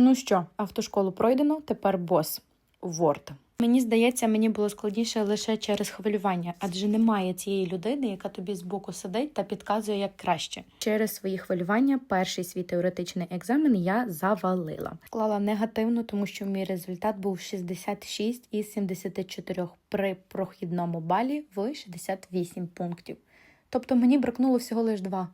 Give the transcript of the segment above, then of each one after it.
Ну що, автошколу пройдено, тепер бос. Word. Мені здається, мені було складніше лише через хвилювання, адже немає цієї людини, яка тобі збоку сидить та підказує як краще. Через свої хвилювання перший свій теоретичний екзамен я завалила. Склала негативно, тому що мій результат був 66 із 74 при прохідному балі в 68 пунктів. Тобто мені бракнуло всього лиш два.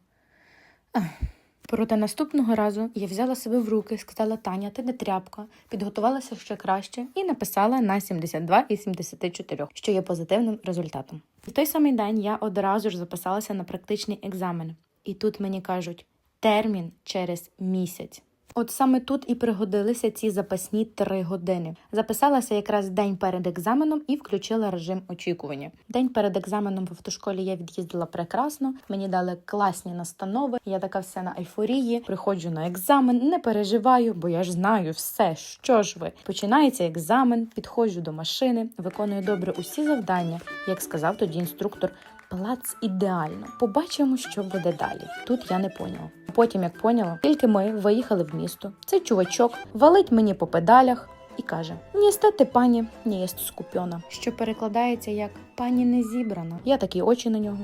Проте наступного разу я взяла себе в руки, сказала Таня, ти не тряпка, підготувалася ще краще і написала на 72 і 74, що є позитивним результатом. В той самий день я одразу ж записалася на практичний екзамен, і тут мені кажуть термін через місяць. От саме тут і пригодилися ці запасні три години. Записалася якраз день перед екзаменом і включила режим очікування. День перед екзаменом в автошколі я від'їздила прекрасно. Мені дали класні настанови. Я така вся на ейфорії. Приходжу на екзамен, не переживаю, бо я ж знаю все, що ж ви. Починається екзамен, підходжу до машини, виконую добре усі завдання, як сказав тоді інструктор. Плац ідеально. Побачимо, що буде далі. Тут я не поняла. Потім, як поняла, тільки ми виїхали в місто. Цей чувачок валить мені по педалях і каже: Ні стати пані, не єсть скупьона, що перекладається як пані не зібрана. Я такі очі на нього.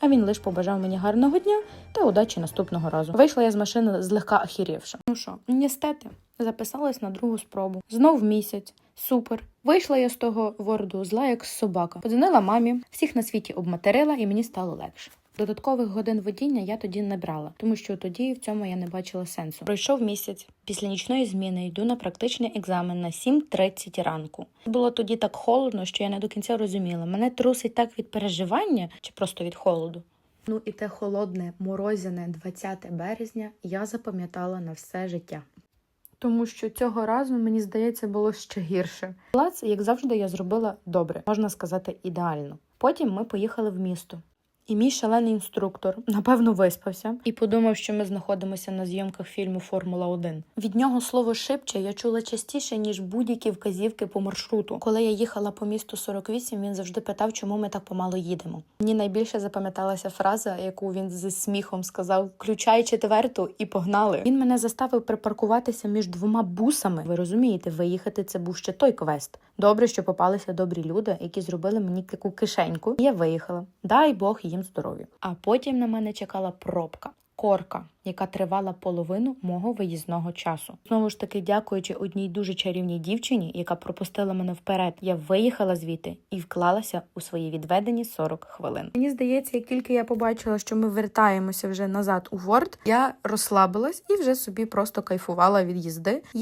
А він лише побажав мені гарного дня та удачі наступного разу. Вийшла я з машини злегка ахірівша. Ну що, ністети, записалась на другу спробу. Знов місяць. Супер. Вийшла я з того ворду зла, як собака. Подзвонила мамі, всіх на світі обматерила, і мені стало легше. Додаткових годин водіння я тоді не брала, тому що тоді в цьому я не бачила сенсу. Пройшов місяць. Після нічної зміни йду на практичний екзамен на 7.30 ранку. Було тоді так холодно, що я не до кінця розуміла, мене трусить так від переживання чи просто від холоду. Ну і те холодне, морозяне 20 березня я запам'ятала на все життя. Тому що цього разу, мені здається, було ще гірше. Плац, як завжди, я зробила добре, можна сказати, ідеально. Потім ми поїхали в місто. І мій шалений інструктор, напевно, виспався і подумав, що ми знаходимося на зйомках фільму Формула 1 Від нього слово шипче я чула частіше, ніж будь-які вказівки по маршруту. Коли я їхала по місту 48, він завжди питав, чому ми так помало їдемо. Мені найбільше запам'яталася фраза, яку він зі сміхом сказав: Включай четверту і погнали. Він мене заставив припаркуватися між двома бусами. Ви розумієте, виїхати це був ще той квест. Добре, що попалися добрі люди, які зробили мені таку кишеньку. Я виїхала. Дай Бог їм здоров'я. А потім на мене чекала пробка. Корка, яка тривала половину мого виїзного часу. Знову ж таки, дякуючи одній дуже чарівній дівчині, яка пропустила мене вперед, я виїхала звідти і вклалася у свої відведені 40 хвилин. Мені здається, як тільки я побачила, що ми вертаємося вже назад у Ворд, я розслабилась і вже собі просто кайфувала від їзди.